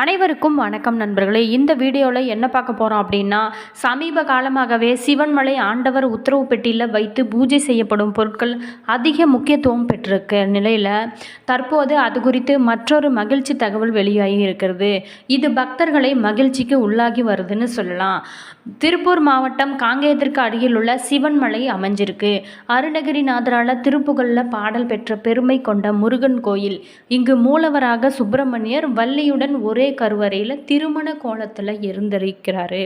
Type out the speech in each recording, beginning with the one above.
அனைவருக்கும் வணக்கம் நண்பர்களே. இந்த வீடியோவில் என்ன பார்க்க போகிறோம் அப்படின்னா சமீப காலமாகவே சிவன்மலை ஆண்டவர் உத்தரவு பெட்டியில் வைத்து பூஜை செய்யப்படும் பொருட்கள் அதிக முக்கியத்துவம் பெற்றிருக்க நிலையில் தற்போது அது குறித்து மற்றொரு மகிழ்ச்சி தகவல் வெளியாகி இருக்கிறது. இது பக்தர்களை மகிழ்ச்சிக்கு உள்ளாகி வருதுன்னு சொல்லலாம். திருப்பூர் மாவட்டம் காங்கேயத்திற்கு அருகில் உள்ள சிவன்மலை அமைஞ்சிருக்கு. அருணகிரிநாதரால் திருப்புகழில் பாடல் பெற்ற பெருமை கொண்ட முருகன் கோயில். இங்கு மூலவராக சுப்பிரமணியர் வள்ளியுடன் ஒரே கருவறையில் திருமண கோலத்தில் இருந்திருக்கிறாரு.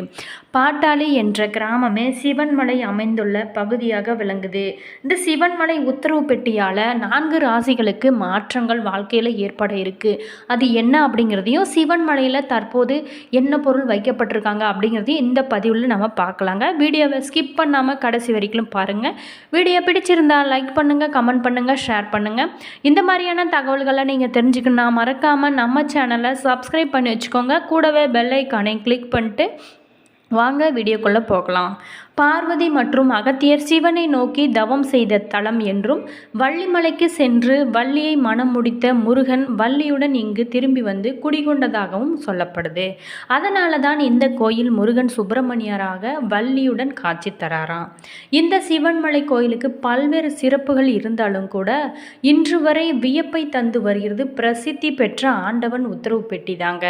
பாட்டாளி என்ற கிராமமே சிவன்மலை அமைந்துள்ள பகுதியாக விளங்குது. இந்த சிவன்மலை உத்தரவு பெட்டியால் நான்கு ராசிகளுக்கு மாற்றங்கள் வாழ்க்கையில் ஏற்பட இருக்கு. அது என்ன அப்படிங்கிறதையும் சிவன்மலையில் தற்போது என்ன பொருள் வைக்கப்பட்டிருக்காங்க அப்படிங்கிறதையும் இந்த பதிவில் நம்ம பார்க்கலாங்க. வீடியோவை ஸ்கிப் பண்ணாமல் கடைசி வரைக்கும் பாருங்கள் வீடியோ பிடிச்சிருந்தா லைக் பண்ணுங்கள் கமெண்ட் பண்ணுங்கள் ஷேர் பண்ணுங்கள் இந்த மாதிரியான தகவல்களை நீங்கள் தெரிஞ்சுக்கணும் மறக்காமல் நம்ம சேனலை சப்ஸ்கிரைப் பண்ணி வச்சுக்கோங்க. கூடவே பெல் ஐக்கானை கிளிக் பண்ணிட்டு வாங்க வீடியோக்குள்ளே போகலாம். பார்வதி மற்றும் அகத்தியர் சிவனை நோக்கி தவம் செய்த தலம் என்றும் வள்ளிமலைக்கு சென்று வள்ளியை மனம் முடித்த முருகன் வள்ளியுடன் இங்கு திரும்பி வந்து குடிகொண்டதாகவும் சொல்லப்படுது. அதனால தான் இந்த கோயில் முருகன் சுப்பிரமணியராக வள்ளியுடன் காட்சி தராராம். இந்த சிவன்மலை கோயிலுக்கு பல்வேறு சிறப்புகள் இருந்தாலும் கூட இன்று வரை வியப்பை தந்து வருகிறது பிரசித்தி பெற்ற ஆண்டவன் உத்தரவு பெட்டி தாங்க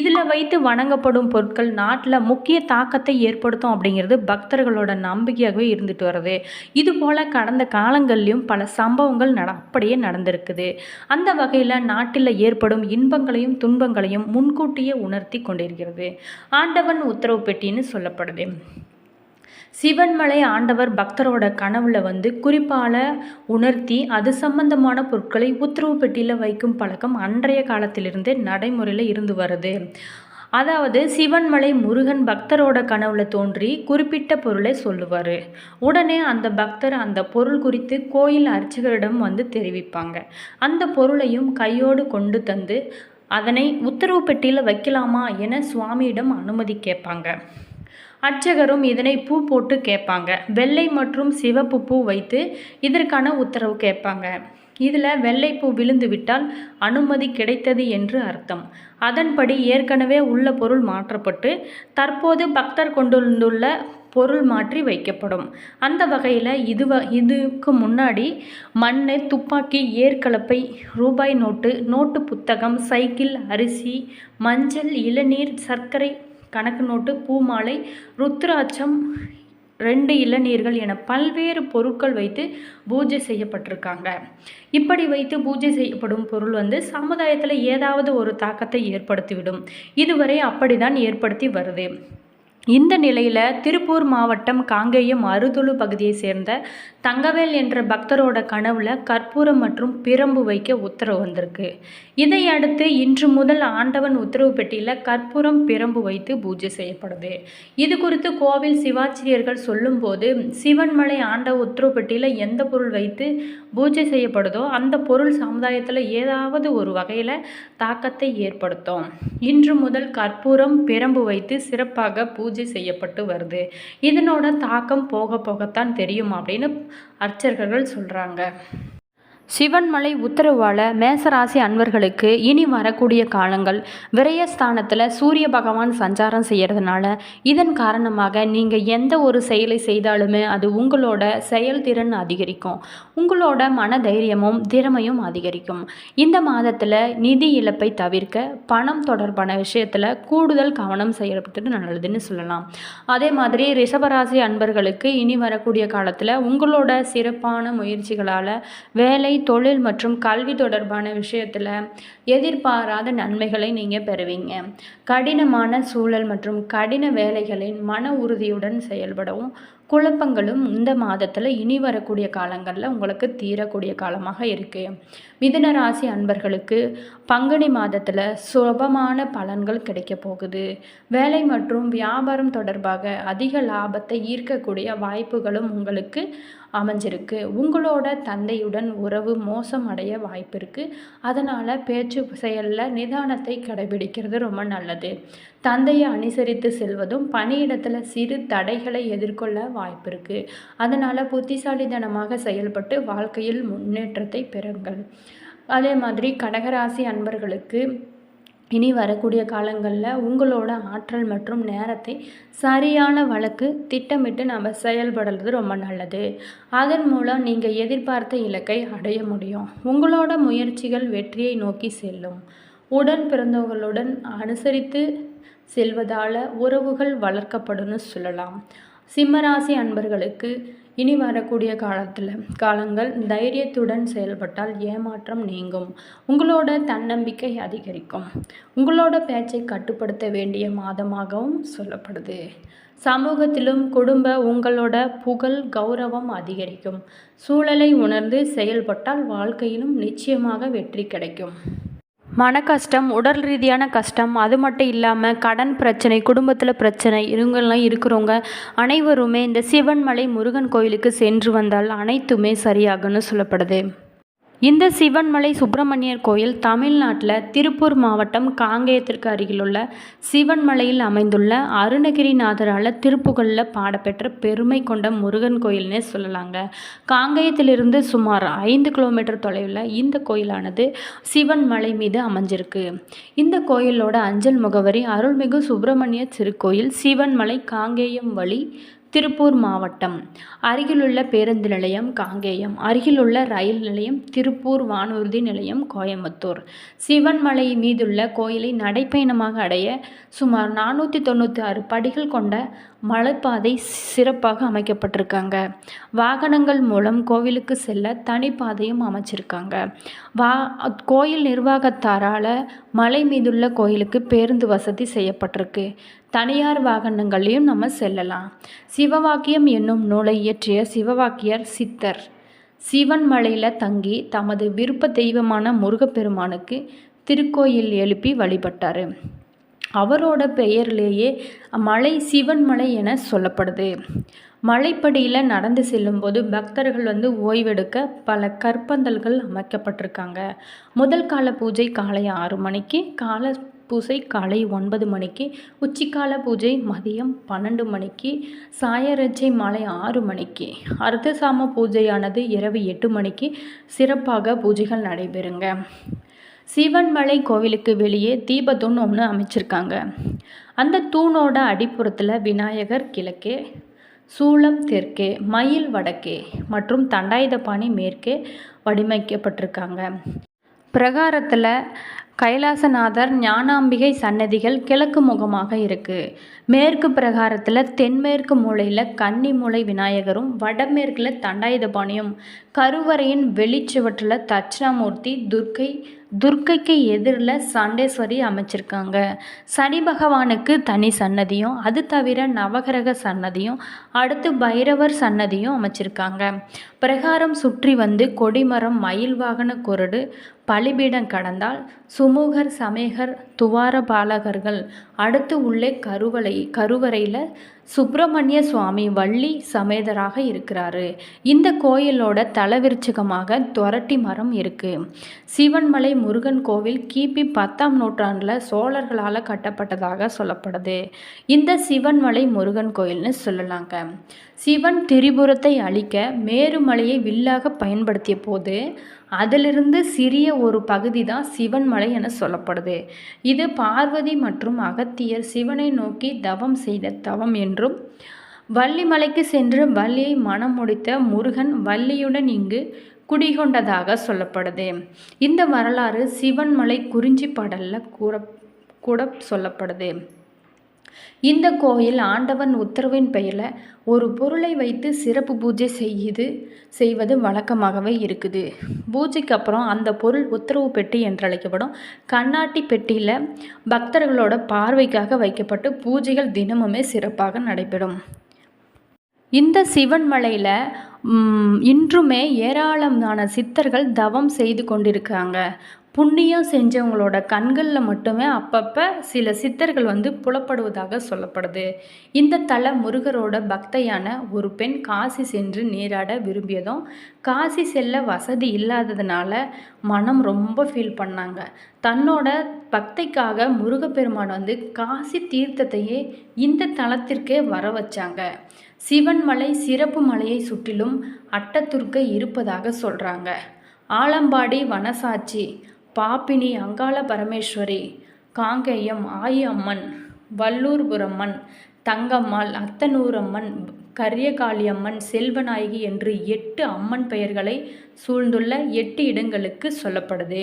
இதில் வைத்து வணங்கப்படும் பொருட்கள் நாட்டில் முக்கிய தாக்கத்தை ஏற்படுத்தும் அப்படிங்கிறது பக்தர்கள் பக்தர்களோட நம்பிக்கையாகவே இருந்துட்டு வருது இது போல கடந்த காலங்கள்லையும் பல சம்பவங்கள் நட அப்படியே நடந்திருக்குது. அந்த வகையில் நாட்டில் ஏற்படும் இன்பங்களையும் துன்பங்களையும் முன்கூட்டியே உணர்த்தி கொண்டிருக்கிறது. ஆண்டவன் உத்தரவு பெட்டின்னு சொல்லப்படுது. சிவன்மலை ஆண்டவர் பக்தரோட கனவுல வந்து குறிப்பால உணர்த்தி அது சம்பந்தமான பொருட்களை உத்தரவு பெட்டியில் வைக்கும் பழக்கம் அன்றைய காலத்திலிருந்தே நடைமுறையில் இருந்து வருது. அதாவது சிவன்மலை முருகன் பக்தரோட கனவுல தோன்றி குறிப்பிட்ட பொருளை சொல்லுவார். உடனே அந்த பக்தர் அந்த பொருள் குறித்து கோயில் அர்ச்சகரிடம் வந்து தெரிவிப்பாங்க. அந்த பொருளையும் கையோடு கொண்டு தந்து அதனை உத்தரவு பெட்டியில் வைக்கலாமா என சுவாமியிடம் அனுமதி கேட்பாங்க. அர்ச்சகரும் இதனை பூ போட்டு கேட்பாங்க. வெள்ளை மற்றும் சிவப்பு பூ வைத்து இதற்கான உத்தரவு கேட்பாங்க. இதில் வெள்ளைப்பூ விழுந்து விட்டால் அனுமதி கிடைத்தது என்று அர்த்தம். அதன்படி ஏற்கனவே உள்ள பொருள் மாற்றப்பட்டு தற்போது பக்தர் கொண்டுள்ள பொருள் மாற்றி வைக்கப்படும். அந்த வகையில் இதுவ இதுக்கு முன்னாடி மண் துப்பாக்கி ஏர்கலப்பை ரூபாய் நோட்டு நோட்டு புத்தகம் சைக்கிள் அரிசி மஞ்சள் இளநீர் சர்க்கரை கணக்கு நோட்டு பூமாலை ருத்ராட்சம் ரெண்டு இளநீர்கள் என பல்வேறு பொருட்கள் வைத்து பூஜை செய்யப்பட்டிருக்காங்க. இப்படி வைத்து பூஜை செய்யப்படும் பொருள் வந்து சமுதாயத்தில் ஏதாவது ஒரு தாக்கத்தை ஏற்படுத்திவிடும். இதுவரை அப்படிதான் ஏற்படுத்தி வருது. இந்த நிலையில் திருப்பூர் மாவட்டம் காங்கேயம் அறுதுளு பகுதியை சேர்ந்த தங்கவேல் என்ற பக்தரோட கனவுல கற்பூரம் மற்றும் பிரம்பு வைக்க உத்தரவு வந்திருக்கு. இதையடுத்து இன்று முதல் ஆண்டவன் உத்தரவு பெட்டியில் கற்பூரம் பிரம்பு வைத்து பூஜை செய்யப்படுது. இது குறித்து கோவில் சிவாச்சிரியர்கள் சொல்லும்போது சிவன்மலை ஆண்ட உத்தரவு பெட்டியில் எந்த பொருள் வைத்து பூஜை செய்யப்படுதோ அந்த பொருள் சமுதாயத்தில் ஏதாவது ஒரு வகையில் தாக்கத்தை ஏற்படுத்தும். இன்று முதல் கற்பூரம் பிரம்பு வைத்து சிறப்பாக பூஜை பூஜை செய்யப்பட்டு வருது. இதனோட தாக்கம் போக போகத்தான் தெரியும் அப்படின்னு அர்ச்சகர்கள் சொல்கிறாங்க சிவன்மலை உத்தரவால மேசராசி அன்பர்களுக்கு இனி வரக்கூடிய காலங்கள் விரயஸ்தானத்தில் சூரிய பகவான் சஞ்சாரம் செய்கிறதுனால இதன் காரணமாக நீங்கள் எந்த ஒரு செயலை செய்தாலுமே அது உங்களோட செயல்திறன் அதிகரிக்கும். உங்களோட மன தைரியமும் திறமையும் அதிகரிக்கும். இந்த மாதத்தில் நிதி இழப்பை தவிர்க்க பணம் தொடர்பான விஷயத்தில் கூடுதல் கவனம் செய்யப்பட்டது நல்லதுன்னு சொல்லலாம். அதே மாதிரி ரிஷபராசி அன்பர்களுக்கு இனி வரக்கூடிய காலத்தில் உங்களோட சிறப்பான முயற்சிகளால் வேலை தொழில் மற்றும் கல்வி தொடர்பான விஷயத்தில் எதிர்பாராத நன்மைகளை நீங்கள் பெறுவீங்க. கடினமான சூழல் மற்றும் கடின வேலைகளின் மன உறுதியுடன் செயல்படவும் குழப்பங்களும் இந்த மாதத்தில் இனி வரக்கூடிய காலங்களில் உங்களுக்கு தீரக்கூடிய காலமாக இருக்குது மிதுன ராசி அன்பர்களுக்கு பங்குனி மாதத்தில் சுபமான பலன்கள் கிடைக்க போகுது. வேலை மற்றும் வியாபாரம் தொடர்பாக அதிக லாபத்தை ஈர்க்கக்கூடிய வாய்ப்புகளும் உங்களுக்கு அமைஞ்சிருக்கு. உங்களோட தந்தையுடன் உறவு மோசம் அடைய வாய்ப்பு இருக்குது அதனால் பேச்சு செயலில் நிதானத்தை கடைபிடிக்கிறது ரொம்ப நல்லது. தந்தையை அனுசரித்து செல்வதும் பணியிடத்தில் சிறு தடைகளை எதிர்கொள்ள வாய்ப்பு இருக்குது அதனால் புத்திசாலித்தனமாக செயல்பட்டு வாழ்க்கையில் முன்னேற்றத்தை பெறுங்கள். அதே மாதிரி கடகராசி அன்பர்களுக்கு இனி வரக்கூடிய காலங்களில் உங்களோட ஆற்றல் மற்றும் நேரத்தை சரியான வழக்கு திட்டமிட்டு நம்ம செயல்படுறது ரொம்ப நல்லது. அதன் மூலம் நீங்கள் எதிர்பார்த்த இலக்கை அடைய முடியும். உங்களோட முயற்சிகள் வெற்றியை நோக்கி செல்லும். உடன் பிறந்தவர்களுடன் அனுசரித்து செல்வதால் உறவுகள் வளர்க்கப்படும்னு சொல்லலாம். சிம்மராசி அன்பர்களுக்கு இனி வரக்கூடிய காலத்தில் காலங்கள் தைரியத்துடன் செயல்பட்டால் ஏமாற்றம் நீங்கும். உங்களோட தன்னம்பிக்கை அதிகரிக்கும். உங்களோட பேச்சை கட்டுப்படுத்த வேண்டிய மாதமாகவும் சொல்லப்படுது. சமூகத்திலும் குடும்ப உங்களோட புகழ் கௌரவம் அதிகரிக்கும். சூழலை உணர்ந்து செயல்பட்டால் வாழ்க்கையிலும் நிச்சயமாக வெற்றி கிடைக்கும். மன கஷ்டம் உடல் ரீதியான கஷ்டம் அது மட்டும் இல்லாமல் கடன் பிரச்சனை குடும்பத்தில் பிரச்சனை இவங்கெல்லாம் இருக்கிறவங்க அனைவருமே இந்த சிவன்மலை முருகன் கோயிலுக்கு சென்று வந்தால் அனைத்துமே சரியாகும்னு சொல்லப்படுது. இந்த சிவன்மலை சுப்பிரமணியர் கோயில் தமிழ்நாட்டில் திருப்பூர் மாவட்டம் காங்கேயத்திற்கு அருகிலுள்ள சிவன்மலையில் அமைந்துள்ள அருணகிரிநாதரால் திருப்புகழில் பாடப்பெற்ற பெருமை கொண்ட முருகன் கோயில்னே சொல்லலாங்க. காங்கேயத்திலிருந்து சுமார் ஐந்து கிலோமீட்டர் தொலைவில் இந்த கோயிலானது சிவன்மலை மீது அமைஞ்சிருக்கு. இந்த கோயிலோட அஞ்சல் முகவரி அருள்மிகு சுப்பிரமணிய திருக்கோயில் சிவன்மலை காங்கேயம் வழி திருப்பூர் மாவட்டம். அருகிலுள்ள பேருந்து நிலையம் காங்கேயம். அருகிலுள்ள ரயில் நிலையம் திருப்பூர் வானூர்தி நிலையம் கோயம்புத்தூர். சிவன்மலை மீதுள்ள கோயிலை நடைப்பயணமாக அடைய சுமார் நானூற்றி தொண்ணூற்றி ஆறு படிகள் கொண்ட மலைப்பாதை சிறப்பாக அமைக்கப்பட்டிருக்காங்க. வாகனங்கள் மூலம் கோவிலுக்கு செல்ல தனிப்பாதையும் அமைச்சிருக்காங்க. வா கோயில் நிர்வாகத்தாரால் மலை மீதுள்ள கோயிலுக்கு பேருந்து வசதி செய்யப்பட்டிருக்கு. தனியார் வாகனங்களையும் நம்ம செல்லலாம். சிவவாக்கியம் என்னும் நூலை இயற்றிய சிவவாக்கியர் சித்தர். சிவன்மலையில் தங்கி தமது விருப்ப தெய்வமான முருகப்பெருமானுக்கு திருக்கோயில் எழுப்பி வழிபட்டார். அவரோட பெயர்லேயே மலை சிவன்மலை என சொல்லப்படுது. மலைப்படியில் நடந்து செல்லும்போது பக்தர்கள் வந்து ஓய்வெடுக்க பல கற்பந்தல்கள் அமைக்கப்பட்டிருக்காங்க. முதல் கால பூஜை காலை ஆறு மணிக்கு கால பூஜை காலை ஒன்பது மணிக்கு உச்சிக்கால பூஜை மதியம் பன்னெண்டு மணிக்கு சாயரட்சை மாலை ஆறு மணிக்கு. அர்த்தசாம பூஜையானது இரவு எட்டு மணிக்கு சிறப்பாக பூஜைகள் நடைபெறுங்க. சிவன்மலை கோவிலுக்கு வெளியே தீபத்தூண் ஒன்று அமைச்சிருக்காங்க. அந்த தூணோட அடிப்புறத்தில் விநாயகர் கிழக்கே சூளம் தெற்கே மயில் வடக்கே மற்றும் தண்டாயுதபாணி மேற்கே வடிவமைக்கப்பட்டிருக்காங்க. பிரகாரத்தில் கைலாசநாதர் ஞானாம்பிகை சன்னதிகள் கிழக்கு முகமாக இருக்குது மேற்கு பிரகாரத்தில் தென்மேற்கு மூலையில் கன்னிமூலை விநாயகரும் வடமேற்கில் தண்டாயுதபாணியும் கருவறையின் வெளிச்சுவற்றில் தட்சிணாமூர்த்தி துர்க்கை துர்க்கைக்கு எதிரில் சண்டேஸ்வரி அமைச்சிருக்காங்க. சனி பகவானுக்கு தனி சன்னதியும் அது தவிர நவகிரக சன்னதியும் அடுத்து பைரவர் சன்னதியும் அமைச்சிருக்காங்க. பிரகாரம் சுற்றி வந்து கொடிமரம் மயில் வாகன குரடு பலிபீடம் கடந்தால் சுமூகர் சமேகர் துவார பாலகர்கள் அடுத்து உள்ளே கருவலை கருவறையில் சுப்பிரமணிய சுவாமி வள்ளி சமேதராக இருக்கிறாரு. இந்த கோயிலோட தலவிருச்சகமாக துரட்டி மரம் இருக்குது சிவன்மலை முருகன் கோவில் கிபி பத்தாம் நூற்றாண்டில் சோழர்களால் கட்டப்பட்டதாக சொல்லப்படுது. இந்த சிவன்மலை முருகன் கோயில்னு சொல்லலாங்க. சிவன் திரிபுரத்தை அழிக்க மேருமலையை வில்லாக பயன்படுத்திய போது அதிலிருந்து சிறிய ஒரு பகுதி தான் சிவன்மலை என சொல்லப்படுது. இது பார்வதி மற்றும் அகத்தியர் சிவனை நோக்கி தவம் செய்த தவம் என்றும் வள்ளிமலைக்கு சென்று வள்ளியை மனம் முடித்த முருகன் வள்ளியுடன் இங்கு குடிகொண்டதாக சொல்லப்படுது. இந்த வரலாறு சிவன்மலை குறிஞ்சி பாடலில் கூற கூட சொல்லப்படுது. இந்த கோயில் ஆண்டவன் உத்தரவின் பெயரில் ஒரு பொருளை வைத்து சிறப்பு பூஜை செய்து செய்வது வழக்கமாகவே இருக்குது. பூஜைக்கு அப்புறம் அந்த பொருள் உத்தரவு பெட்டி என்று அழைக்கப்படும் கண்ணாட்டி பெட்டியில் பக்தர்களோட பார்வைக்காக வைக்கப்பட்டு பூஜைகள் தினமுமே சிறப்பாக நடைபெறும். இந்த சிவன் மலையில் இன்றுமே ஏராளமான சித்தர்கள் தவம் செய்து கொண்டிருக்காங்க. புண்ணியம் செஞ்சவங்களோட கண்களில் மட்டுமே அப்பப்போ சில சித்தர்கள் வந்து புலப்படுவதாக சொல்லப்படுது. இந்த தல முருகரோட பக்தையான ஒரு பெண் காசி சென்று நீராட விரும்பியதும் காசி செல்ல வசதி இல்லாததுனால மனம் ரொம்ப ஃபீல் பண்ணாங்க. தன்னோட பக்தைக்காக முருகப்பெருமான் வந்து காசி தீர்த்தத்தையே இந்த தலத்திற்கே வர வச்சாங்க. சிவன்மலை சிறப்பு மலையை சுற்றிலும் அட்டத்துர்க்கை இருப்பதாக சொல்கிறாங்க ஆலம்பாடி வனசாட்சி பாப்பினி அங்காள பரமேஸ்வரி காங்கேயம் ஆயம்மன் வல்லூர்புரம்மன் தங்கம்மாள் அத்தனூரம்மன் கரியகாளியம்மன் செல்வநாயகி என்று எட்டு அம்மன் பெயர்களை சூழ்ந்துள்ள எட்டு இடங்களுக்கு சொல்லப்படுது.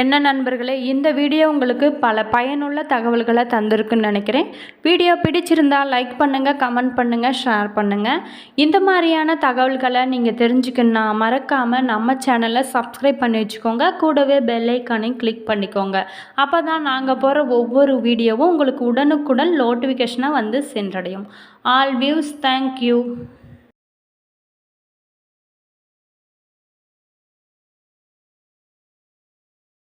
என்ன நண்பர்களே இந்த வீடியோ உங்களுக்கு பல பயனுள்ள தகவல்களை தந்திருக்குன்னு நினைக்கிறேன். வீடியோ பிடிச்சிருந்தால் லைக் பண்ணுங்கள் கமெண்ட் பண்ணுங்கள் ஷேர் பண்ணுங்கள் இந்த மாதிரியான தகவல்களை நீங்கள் தெரிஞ்சுக்கணுன்னா மறக்காமல் நம்ம சேனலை சப்ஸ்கிரைப் பண்ணி வச்சுக்கோங்க. கூடவே பெல்லைக்கானையும் கிளிக் பண்ணிக்கோங்க. அப்போ தான் நாங்கள் போகிற ஒவ்வொரு வீடியோவும் உங்களுக்கு உடனுக்குடன் நோட்டிஃபிகேஷனாக வந்து சென்றடையும். All views thank you